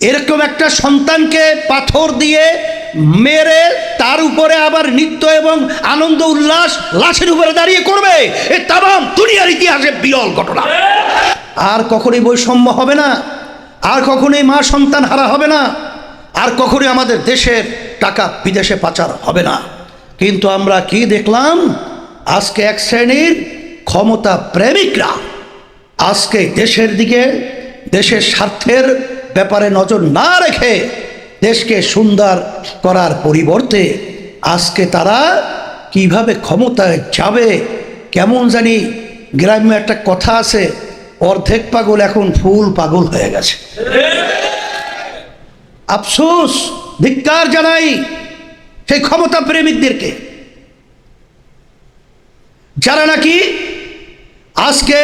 এরকম একটা সন্তানকে পাথর দিয়ে মেরে তার উপরে আবার নৃত্য এবং আনন্দ, উল্লাস, লাশের উপরে দাঁড়িয়ে করবে। এ তাম দুনিয়ার ইতিহাসে বিরল ঘটনা। আর কখনোই বৈষম্য হবে না। আর কখনোই মা সন্তান হারা হবে না। আর কখনোই আমাদের দেশের টাকা বিদেশে পাচার হবে না। কিন্তু আমরা কি দেখলাম? আজকে এক শ্রেণির ক্ষমতা প্রেমিকরা আজকে দেশের দিকে, দেশের স্বার্থের ব্যাপারে নজর না রেখে দেশকে সুন্দর করার পরিবর্তে আজকে তারা কীভাবে ক্ষমতায় যাবে, কেমন জানি গ্রাম্য একটা কথা আছে, অর্ধেক পাগল এখন ফুল পাগল হয়ে গেছে। আফসোস, ধিক্কার জানাই সেই ক্ষমতা প্রেমিকদেরকে। যারা নাকি আজকে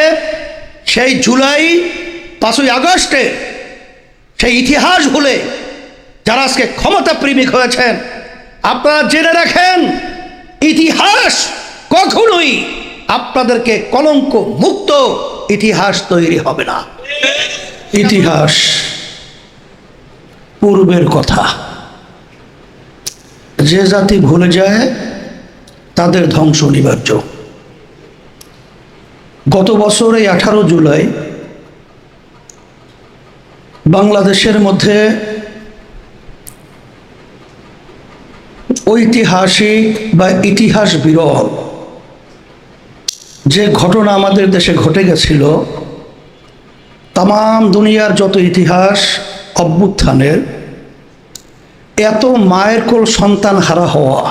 সেই জুলাই পাঁচই আগস্টে সেই ইতিহাস ভুলে যারা আজকে ক্ষমতা প্রেমিক হয়েছেন, আপনারা জেনে রাখেন, ইতিহাস কখনোই আপনাদেরকে কলঙ্ক মুক্ত ইতিহাস তৈরি হবে না। ইতিহাস পূর্বের কথা। যে জাতি ভুলে যায়, তাদের ধ্বংস অনিবার্য। গত বছর এই আঠারো জুলাই বাংলাদেশের মধ্যে ঐতিহাসিক বা ইতিহাস বিরল যে ঘটনা আমাদের দেশে ঘটে গেছিল তাম দুনিয়ার যত ইতিহাস অভ্যুত্থানের, এত মায়ের কোল সন্তান হারা হওয়া,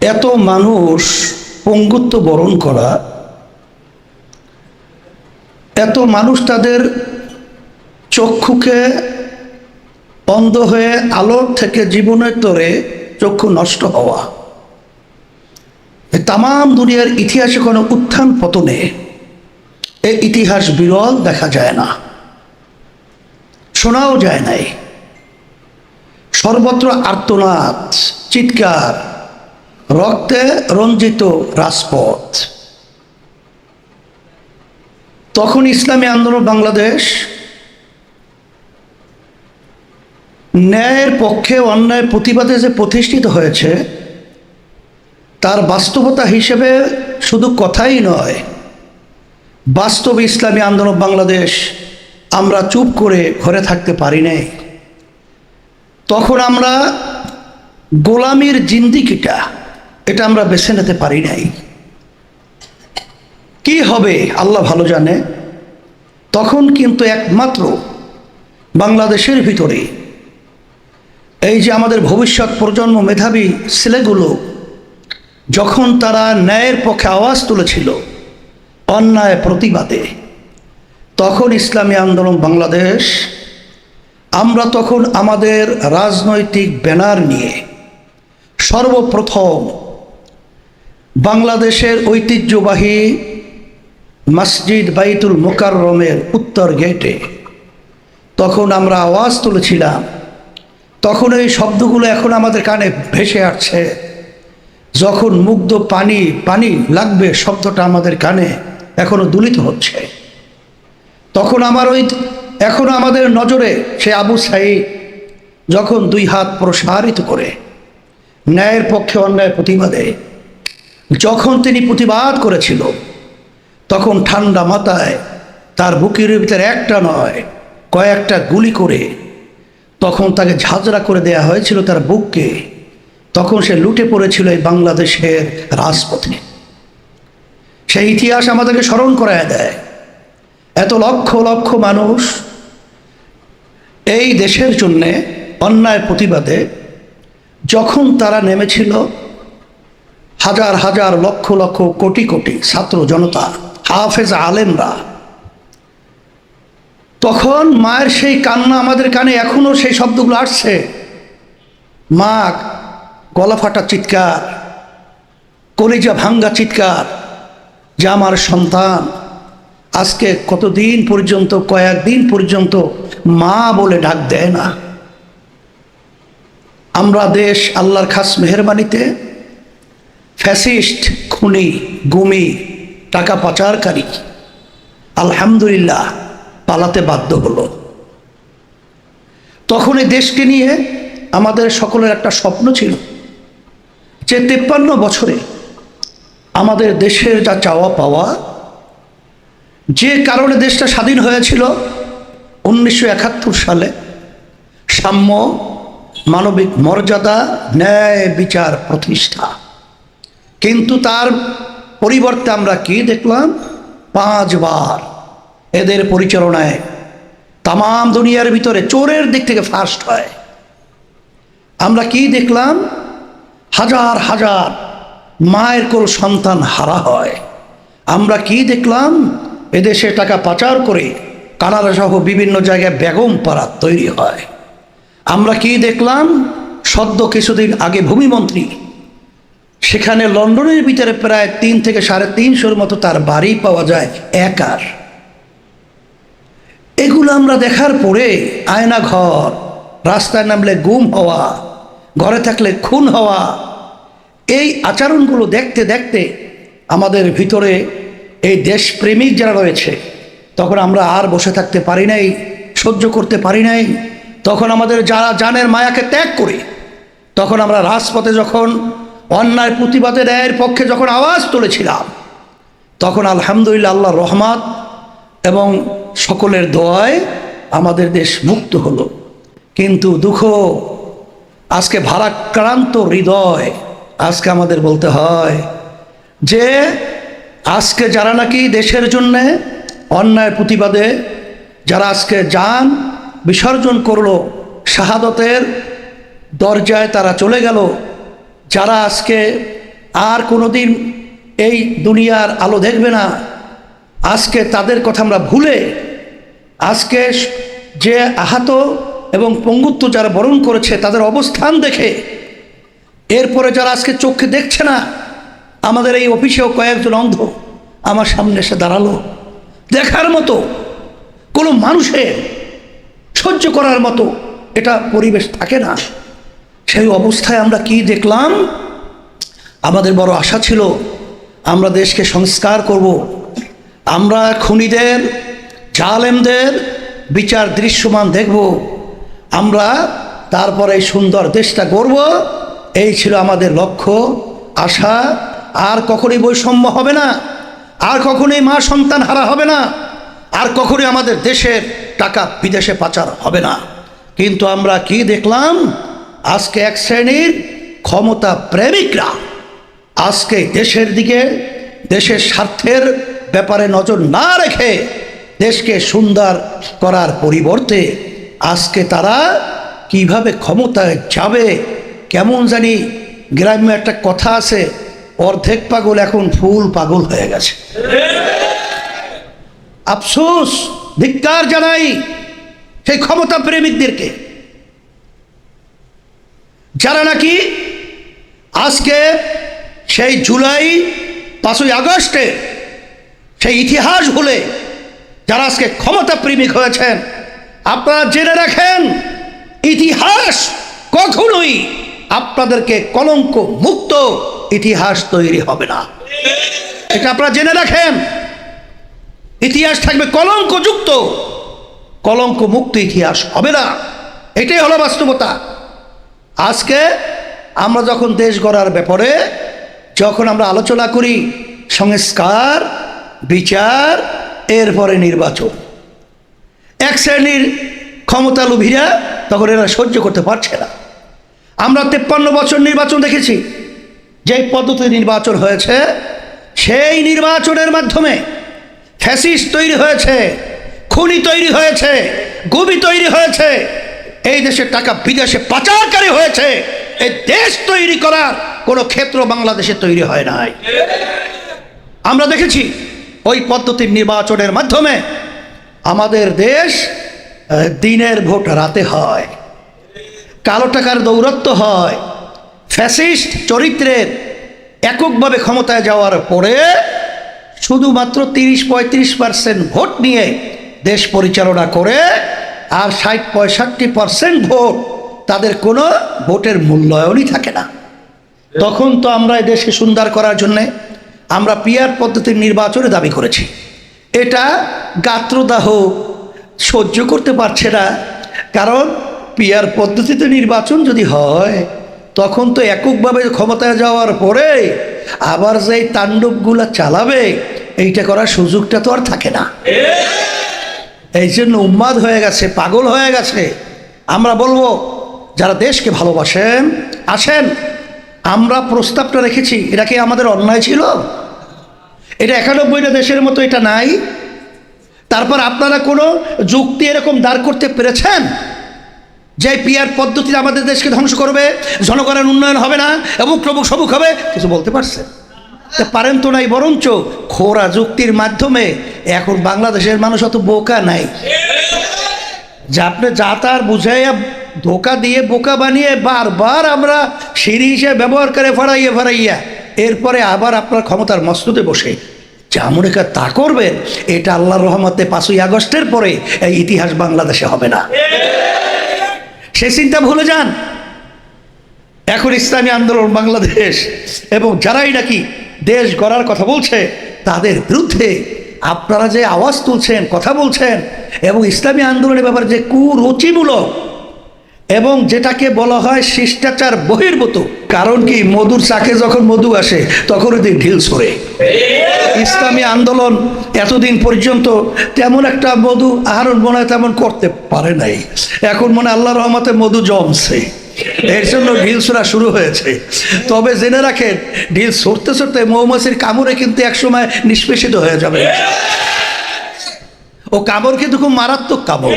এত মানুষ পঙ্গুত্ব বরণ করা এত মানুষ তাদের চক্ষুকে অন্ধ হয়ে আলোর থেকে জীবনের তরে চক্ষু নষ্ট হওয়া। তাম দুনিয়ার ইতিহাসে কোনো উত্থান পতনে এই ইতিহাস বিরল দেখা যায় না। শোনাও যায় নাই। সর্বত্র আর্তনাদ, চিৎকার, রক্তে রঞ্জিত রাজপথ। তখন ইসলামী আন্দোলন বাংলাদেশ ন্যায়ের পক্ষে অন্যায় প্রতিবাদে যে প্রতিষ্ঠিত হয়েছে, তার বাস্তবতা হিসেবে শুধু কথাই নয়, বাস্তব ইসলামী আন্দোলন বাংলাদেশ আমরা চুপ করে ঘরে থাকতে পারি নাই। তখন আমরা গোলামির জিন্দিকিটা এটা আমরা বেছে নিতে পারি নাই। কি হবে? আল্লাহ ভালো জানে। তখন কিন্তু একমাত্র বাংলাদেশের ভিতরে এই যে আমাদের ভবিষ্যৎ প্রজন্ম মেধাবী ছেলেগুলো, যখন তারা ন্যায়ের পক্ষে আওয়াজ তুলেছিল অন্যায় প্রতিবাদে, তখন ইসলামী আন্দোলন বাংলাদেশ, আমরা তখন আমাদের রাজনৈতিক ব্যানার নিয়ে সর্বপ্রথম বাংলাদেশের ঐতিহ্যবাহী মসজিদ বাইতুল মোকাররমের উত্তর গেটে তখন আমরা আওয়াজ তুলেছিলাম। তখন এই শব্দগুলো এখন আমাদের কানে ভেসে আসছে। যখন মুগ্ধ পানি পানি লাগবে শব্দটা আমাদের কানে এখনও দুলিত হচ্ছে। তখন আমার ওই, এখনও আমাদের নজরে সে আবু সাইদ যখন দুই হাত প্রসারিত করে ন্যায়ের পক্ষে অন্যায় প্রতিবাদে, যখন তিনি প্রতিবাদ করেছিল তখন ঠান্ডা মাথায় তার বুকের ভিতরে একটা নয়, কয়েকটা গুলি করে তখন তাকে ঝাঁঝরা করে দেয়া হয়েছিল তার বুককে। তখন সে লুটে পড়েছিল এই বাংলাদেশের রাজপথে। সেই ইতিহাস আমাদেরকে স্মরণ করায় দেয়। এত লক্ষ লক্ষ মানুষ এই দেশের জন্যে অন্যায় প্রতিবাদে যখন তারা নেমেছিল, হাজার হাজার লক্ষ লক্ষ কোটি কোটি ছাত্র জনতা হাফেজ আলেমরা। তখন মায়ের সেই কান্না আমাদের কানে এখনও সেই শব্দগুলো আসছে। মা, গলা ফাটা চিৎকার, কলিজা ভাঙ্গা চিৎকার, যে আমার সন্তান আজকে কতদিন পর্যন্ত, কয়েকদিন পর্যন্ত মা বলে ডাক দেয় না। আমরা দেশ আল্লাহর খাস মেহরবানিতে ফ্যাসিস্ট, খুনি, গুমি টাকা পাচারকারী। আলহামদুলিল্লাহ, পালাতে বাধ্য হলো। তখন এই দেশকে নিয়ে আমাদের সকলের একটা স্বপ্ন ছিল যে তেপ্পান্ন বছরে আমাদের দেশের যা চাওয়া পাওয়া, যে কারণে দেশটা স্বাধীন হয়েছিল, উনিশশো একাত্তর সালে সাম্য মানবিক মর্যাদা ন্যায় বিচার প্রতিষ্ঠা। কিন্তু তার পরিবর্তে আমরা কি দেখলাম? পাঁচবার এদের পরিচালনায় তাম দুনিয়ার ভিতরে চোরের দিক থেকে ফার্স্ট হয়। আমরা কি দেখলাম? হাজার হাজার মায়ের কোল সন্তান হারা হয়। আমরা কি দেখলাম? এদেশে টাকা পাচার করে কানাডা সহ বিভিন্ন জায়গায় বেগম পাড়া তৈরি হয়। আমরা কি দেখলাম? সদ্য কিছুদিন আগে ভূমিমন্ত্রী সেখানে লন্ডনের ভিতরে প্রায় তিন থেকে সাড়ে তিনশোর মতো তার বাড়ি পাওয়া যায় একার। এগুলো আমরা দেখার পরে আয়না ঘর, রাস্তায় নামলে গুম হওয়া, ঘরে থাকলে খুন হওয়া, এই আচরণগুলো দেখতে দেখতে আমাদের ভিতরে এই দেশপ্রেমিক যারা রয়েছে, তখন আমরা আর বসে থাকতে পারি নাই, সহ্য করতে পারি নাই। তখন আমাদের যারা জানের মায়াকে ত্যাগ করে, তখন আমরা রাজপথে যখন অন্যায় প্রতিবাদে ন্যায়ের পক্ষে যখন আওয়াজ তুলেছিলাম, তখন আলহামদুলিল্লাহ আল্লাহ রহমাত এবং সকলের দোয়ায় আমাদের দেশ মুক্ত হলো। কিন্তু দুঃখ, আজকে ভারাক্রান্ত হৃদয় আজকে আমাদের বলতে হয় যে আজকে যারা নাকি দেশের জন্যে অন্যায় প্রতিবাদে, যারা আজকে যান বিসর্জন করল, শাহাদতের দরজায় তারা চলে গেল যারা আজকে আর কোনোদিন এই দুনিয়ার আলো দেখবে না, আজকে তাদের কথা আমরা ভুলে, আজকে যে আহত এবং পঙ্গুত্ব যারা বরণ করেছে, তাদের অবস্থান দেখে, এরপরে যারা আজকে চোখে দেখছে না, আমাদের এই অফিসেও কয়েকজন অন্ধ আমার সামনে এসে দাঁড়াল। দেখার মতো কোনো মানুষের সহ্য করার মতো এটা পরিবেশ থাকে না। সেই অবস্থায় আমরা কি দেখলাম? আমাদের বড় আশা ছিল, আমরা দেশকে সংস্কার করব। আমরা খুনিদের, জালেমদের বিচার দৃশ্যমান দেখব। আমরা তারপরে এই সুন্দর দেশটা গড়ব। এই ছিল আমাদের লক্ষ্য, আশা। আর কখনোই বৈষম্য হবে না। আর কখনোই মা সন্তান হারা হবে না। আর কখনোই আমাদের দেশের টাকা বিদেশে পাচার হবে না। কিন্তু আমরা কি দেখলাম? আজকে এক শ্রেণির ক্ষমতা প্রেমিকরা আজকে দেশের দিকে, দেশের স্বার্থের ব্যাপারে নজর না রেখে দেশকে সুন্দর করার পরিবর্তে আজকে তারা কীভাবে ক্ষমতায় যাবে, কেমন জানি গ্রাম্য একটা কথা আছে, অর্ধেক পাগল এখন ফুল পাগল হয়ে গেছে। আফসোস, ধিক্কার জানাই সেই ক্ষমতা প্রেমিকদেরকে। যারা নাকি আজকে সেই জুলাই পাঁচই আগস্টে সেই ইতিহাস ভুলে যারা আজকে ক্ষমতা প্রেমিক হয়েছেন, আপনারা জেনে রাখেন, ইতিহাস কখনোই আপনাদেরকে কলঙ্ক মুক্ত ইতিহাস তৈরি হবে না। এটা আপনারা জেনে রাখেন, ইতিহাস থাকবে কলঙ্কযুক্ত কলঙ্ক মুক্ত ইতিহাস হবে না। এটাই হলো বাস্তবতা। আজকে আমরা যখন দেশ গড়ার ব্যাপারে, যখন আমরা আলোচনা করি, সংস্কার, বিচার, এরপরে নির্বাচন। এক শ্রেণির ক্ষমতা লোভীরা তখন এরা সহ্য করতে পারছে না। আমরা তেপ্পান্ন বছর নির্বাচন দেখেছি। যেই পদ্ধতি নির্বাচন হয়েছে, সেই নির্বাচনের মাধ্যমে ফ্যাসিস তৈরি হয়েছে, খুনি তৈরি হয়েছে গুবি তৈরি হয়েছে এই দেশের টাকা বিদেশে পাচারকারী হয়েছে। এই দেশ তৈরি করার কোনো ক্ষেত্র বাংলাদেশে তৈরি হয় নাই। আমরা দেখেছি ওই পদ্ধতির নির্বাচনের মাধ্যমে আমাদের দেশ দিনের ভোট রাতে হয়, কালো টাকার দৌরত্ব হয়, ফ্যাসিস্ট চরিত্রের এককভাবে ক্ষমতায় যাওয়ার পরে শুধুমাত্র তিরিশ পঁয়ত্রিশ পার্সেন্ট ভোট নিয়ে দেশ পরিচালনা করে আর ষাট পঁয়ষট্টি পার্সেন্ট ভোট তাদের কোনো ভোটের মূল্যায়নই থাকে না। তখন তো আমরা দেশকে সুন্দর করার জন্যে আমরা পিয়ার পদ্ধতির নির্বাচনে দাবি করেছি। এটা গাত্রদাহ সহ্য করতে পারছে না। কারণ পিয়ার পদ্ধতিতে নির্বাচন যদি হয়, তখন তো এককভাবে ক্ষমতায় যাওয়ার পরে আবার যে তাণ্ডবগুলা চালাবে, এইটা করার সুযোগটা তো আর থাকে না। এই জন্য উন্মাদ হয়ে গেছে, পাগল হয়ে গেছে। আমরা বলব, যারা দেশকে ভালোবাসেন, আসেন। আমরা প্রস্তাবটা রেখেছি, এটা কি আমাদের অন্যায় ছিল? এটা একানব্বইটা দেশের মতো এটা নাই। তারপর আপনারা কোনো যুক্তি এরকম দাঁড় করতে পেরেছেন? যে পিয়ার পদ্ধতিতে আমাদের দেশকে ধ্বংস করবে, জনগণের উন্নয়ন হবে না, এবং প্রভু সবুক হবে, কিছু বলতে পারছেন? তা পারেন তো নাই, বরঞ্চ খোরা যুক্তির মাধ্যমে এখন বাংলাদেশের মানুষ অত বোকা নাই। যে আপনি যা তার বুঝাইয়া ধোকা দিয়ে বোকা বানিয়ে বারবার আমরা সিঁড়ি হিসেবে ব্যবহার করে ফাড়াইয়া ফাড়াইয়া, এরপরে আবার আপনার ক্ষমতার মস্ততে বসে। যা মনে তা করবেন, এটা আল্লাহর রহমতে পাঁচই আগস্টের পরে এই ইতিহাস বাংলাদেশে হবে না। সে চিন্তা ভুলে যান। এখন ইসলামী আন্দোলন বাংলাদেশ, এবং যারাই নাকি দেশ গড়ার কথা বলছে, তাদের বিরুদ্ধে আপনারা যে আওয়াজ তুলছেন, কথা বলছেন, এবং ইসলামী আন্দোলনের ব্যাপারে যে কুরুচিমূলক এবং যেটাকে বলা হয় শিষ্টাচার বহির্ভূত কারণ কি মধুর চাকে যখন মধু আসে, তখন ওই ঢিল সরে ইসলামী আন্দোলন এতদিন পর্যন্ত তেমন একটা মধু আহরণ মনে হয় তেমন করতে পারে নাই। এখন মনে আল্লাহ রহমতে মধু জমছে। এর জন্য ঢিল ছোড়া শুরু হয়েছে। তবে জেনে রাখেন, ঢিল সরতে সরতে মৌমাছির কামড়ে কিন্তু একসময় নিষ্পেষিত হয়ে যাবে। ও কামড় কিন্তু খুব মারাত্মক কামড়।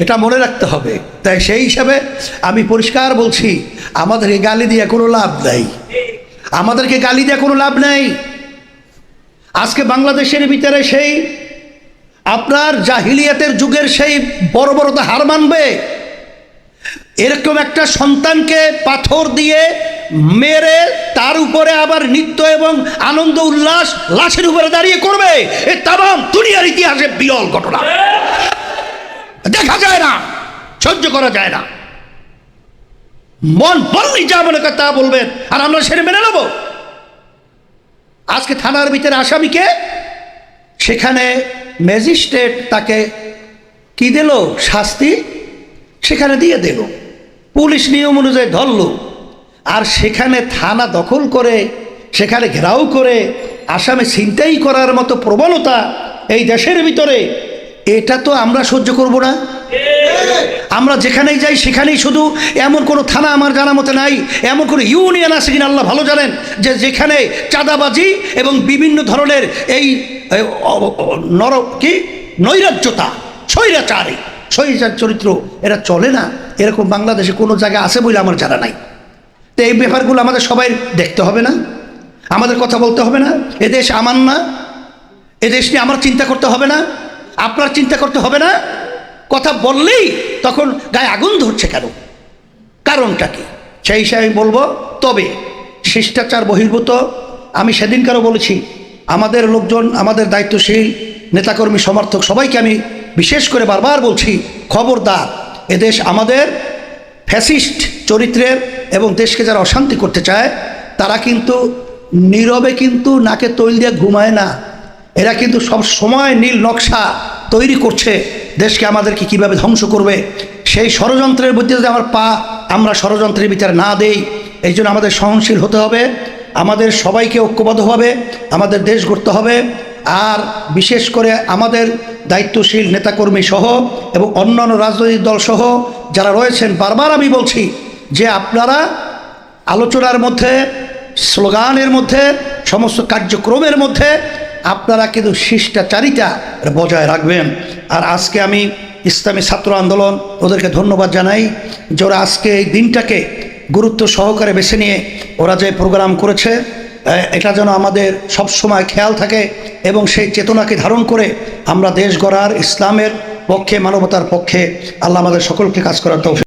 এটা মনে রাখতে হবে। তাই সেই হিসাবে আমি পরিষ্কার বলছি, আমাদেরকে গালি দিয়ে কোনো লাভ নাই। আমাদেরকে গালি দিয়ে কোনো লাভ নাই। আজকে বাংলাদেশের ভিতরে সেই আপনার জাহিলিয়াতের যুগের সেই বড় বড়তে হার মানবে। এরকম একটা সন্তানকে পাথর দিয়ে মেরে তার উপরে আবার নৃত্য এবং আনন্দ, উল্লাস, লাশের উপরে দাঁড়িয়ে করবে, এ তাম দুনিয়ার ইতিহাসে বিরল ঘটনা। দেখা যায় না, সহ্য করা যায় না। মন বললেই যা মনে করে তা বলবেন আর আমরা সেটা মেনে নেব। আজকে থানার ভিতরে আসামিকে সেখানে ম্যাজিস্ট্রেট তাকে কি দিল? শাস্তি সেখানে দিয়ে দিল। পুলিশ নিয়ম অনুযায়ী ধরল। আর সেখানে থানা দখল করে, সেখানে ঘেরাও করে, আসামে ছিনতাই করার মতো প্রবণতা এই দেশের ভিতরে, এটা তো আমরা সহ্য করব না। আমরা যেখানেই যাই সেখানেই শুধু এমন কোনো থানা আমার জানা মতে নাই, এমন কোনো ইউনিয়ন আছে কিনা আল্লাহ ভালো জানেন, যে যেখানে চাঁদাবাজি এবং বিভিন্ন ধরনের এই নর, কি? নৈরাজ্যতা, স্বৈরাচারী। স্বৈরাচার চরিত্র, এরা চলে না। এরকম বাংলাদেশে কোনো জায়গা আছে বলে আমার জানা নাই। তো এই ব্যাপারগুলো আমাদের সবাই দেখতে হবে না। আমাদের কথা বলতে হবে না। এদেশ আমার না। এদেশ নিয়ে আমার চিন্তা করতে হবে না। আপনার চিন্তা করতে হবে না। কথা বললেই তখন গায়ে আগুন ধরছে কেন? কারণটা কি? সেই হিসাবে আমি বলব, তবে শিষ্টাচার বহির্ভূত, আমি সেদিনকারও বলেছি, আমাদের লোকজন, আমাদের দায়িত্বশীল, নেতাকর্মী, সমর্থক, সবাইকে আমি বিশেষ করে বারবার বলছি, খবরদার এদেশ আমাদের ফ্যাসিস্ট চরিত্রের এবং দেশকে যারা অশান্তি করতে চায়, তারা কিন্তু নীরবে কিন্তু নাকে তৈল দিয়ে ঘুমায় না। এরা কিন্তু সব সময় নীল নকশা তৈরি করছে, দেশকে আমাদেরকে কীভাবে ধ্বংস করবে। সেই ষড়যন্ত্রের মধ্যে যদি আমার পা আমরা ষড়যন্ত্রের ভিতরে না দেই, এই জন্য আমাদের সহনশীল হতে হবে, আমাদের সবাইকে ঐক্যবদ্ধ হবে, আমাদের দেশ গড়তে হবে আর বিশেষ করে আমাদের দায়িত্বশীল নেতাকর্মী সহ এবং অন্যান্য রাজনৈতিক দল সহ যারা রয়েছেন, বারবার আমি বলছি যে আপনারা আলোচনার মধ্যে, স্লোগানের মধ্যে, সমস্ত কার্যক্রমের মধ্যে আপনারা কিন্তু শিষ্টাচারিতা বজায় রাখবেন। আর আজকে আমি ইসলামী ছাত্র আন্দোলন ওদেরকে ধন্যবাদ জানাই যে ওরা আজকে এই দিনটাকে গুরুত্ব সহকারে বেছে নিয়ে ওরা যে প্রোগ্রাম করেছে এটা যেন আমাদের সব সময় খেয়াল থাকে এবং সেই চেতনাকে ধারণ করে আমরা দেশ গড়ার ইসলামের পক্ষে, মানবতার পক্ষে আল্লাহ আমাদের সকলকে কাজ করার তৌফিক